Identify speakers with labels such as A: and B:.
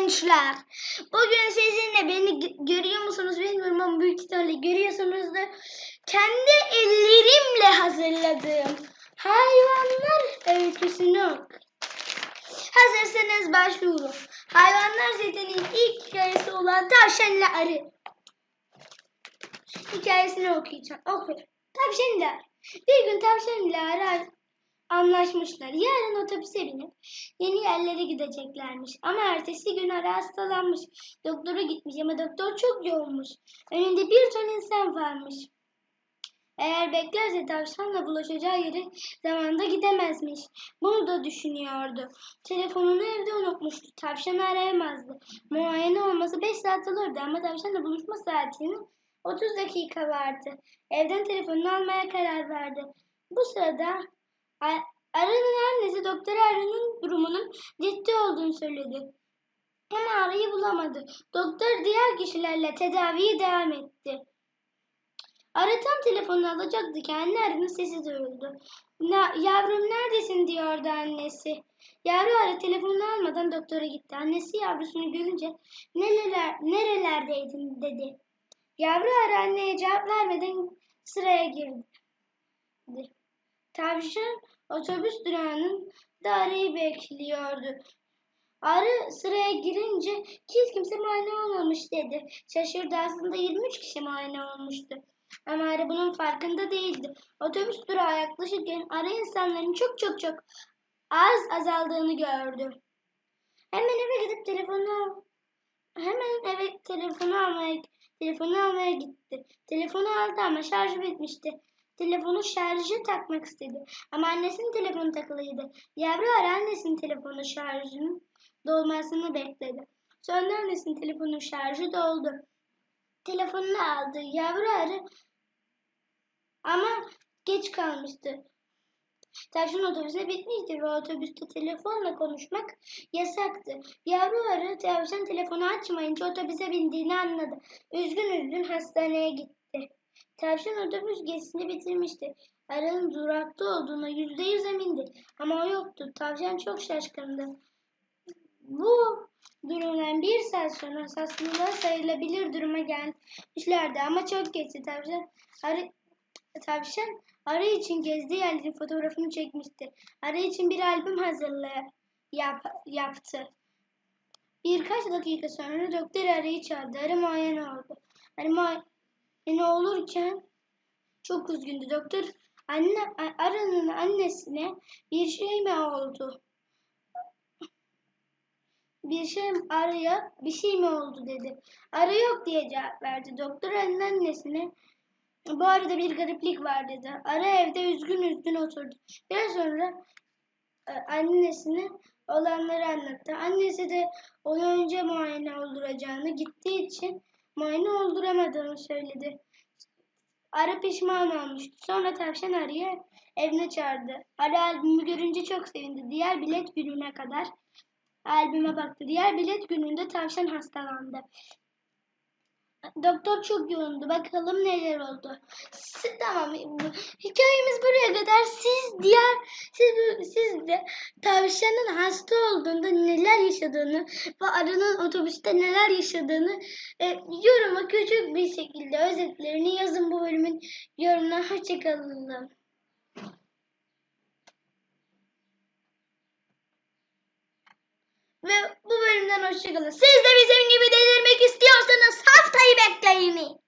A: gençler. Bugün sizinle beni görüyor musunuz bilmiyorum ama büyük ihtimalle görüyorsunuzdur. Kendi ellerimle hazırladığım hayvanlar öyküsünü. Hazırsanız başlıyorum. Hayvanlar Zeytin'in ilk hikayesi olan tavşanla arı. Hikayesini okuyacağım. Oku. Tavşan ile arı. Bir gün tavşan ile arı anlaşmışlar. Yarın otobüse binip yeni yerlere gideceklermiş. Ama ertesi gün ara hastalanmış. Doktora gitmiş ama doktor çok yoğunmuş. Önünde bir ton insan varmış. Eğer beklerse tavşanla bulaşacağı yere zamanında gidemezmiş. Bunu da düşünüyordu. Telefonunu evde unutmuştu. Tavşanı arayamazdı. Muayene olması 5 saat olurdu ama tavşanla buluşma saatinin 30 dakika vardı. Evden telefonunu almaya karar verdi. Bu sırada Arı'nın annesi doktora Arı'nın durumunun ciddi olduğunu söyledi. Ama Arı'yı bulamadı. Doktor diğer kişilerle tedaviye devam etti. Arı tam telefonu alacaktı ki anne Arı'nın sesi duyuldu. Na, yavrum neredesin diyordu annesi. Yavru Arı telefonunu almadan doktora gitti. Annesi yavrusunu görünce nereler, nerelerdeydin dedi. Yavru Arı anneye cevap vermeden sıraya girdi. Tavşan otobüs durağının da arayı bekliyordu. Arı sıraya girince hiç kimse muayene olmamış dedi. Şaşırdı aslında 23 kişi muayene olmuştu. Ama arı bunun farkında değildi. Otobüs durağı yaklaşırken arı insanların çok çok çok az azaldığını gördü. Hemen eve gidip telefonu hemen eve telefonu almaya telefonu almaya gitti. Telefonu aldı ama şarjı bitmişti. Telefonu şarjı takmak istedi. Ama annesinin telefonu takılıydı. Yavru annesinin telefonu şarjının dolmasını bekledi. Sonra annesinin telefonu şarjı doldu. Telefonunu aldı. Yavru arı ama geç kalmıştı. Tavşan otobüse bitmişti ve otobüste telefonla konuşmak yasaktı. Yavru arı tavşan telefonu açmayınca otobüse bindiğini anladı. Üzgün üzgün hastaneye gitti. Tavşan otobüs gezisini bitirmişti. Arının durakta olduğuna yüzde yüz emindi. Ama o yoktu. Tavşan çok şaşkındı. Bu durumdan bir saat sonra aslında sayılabilir duruma gelmişlerdi. Ama çok geçti. Tavşan, arı, tavşan arı için gezdiği yerlerin fotoğrafını çekmişti. Arı için bir albüm hazırlaya yap, yaptı. Birkaç dakika sonra doktor arıyı çağırdı. Arı muayene oldu. Arı muayene ne olurken çok üzgündü. Doktor anne arının annesine bir şey mi oldu? Bir şey araya bir şey mi oldu dedi. Arı yok diye cevap verdi. Doktor arının annesine bu arada bir gariplik var dedi. Ara evde üzgün üzgün oturdu. Biraz sonra e, annesine olanları anlattı. Annesi de onu önce muayene olduracağını gittiği için muayene olduramadığını söyledi. Arı pişman olmuştu. Sonra tavşan arıyı evine çağırdı. Arı albümü görünce çok sevindi. Diğer bilet gününe kadar albüme baktı. Diğer bilet gününde tavşan hastalandı. Doktor çok yoğundu. Bakalım neler oldu. Siz, tamam. Hikayemiz buraya kadar. Siz diğer siz siz de tavşanın hasta olduğunda neler yaşadığını ve arının otobüste neler yaşadığını e, yoruma küçük bir şekilde özetlerini yazın bu bölümün yorumuna. Hoşçakalın. Ve bu bölümden hoşçakalın. Siz de bizim gibi delirmek istiyorsanız try back में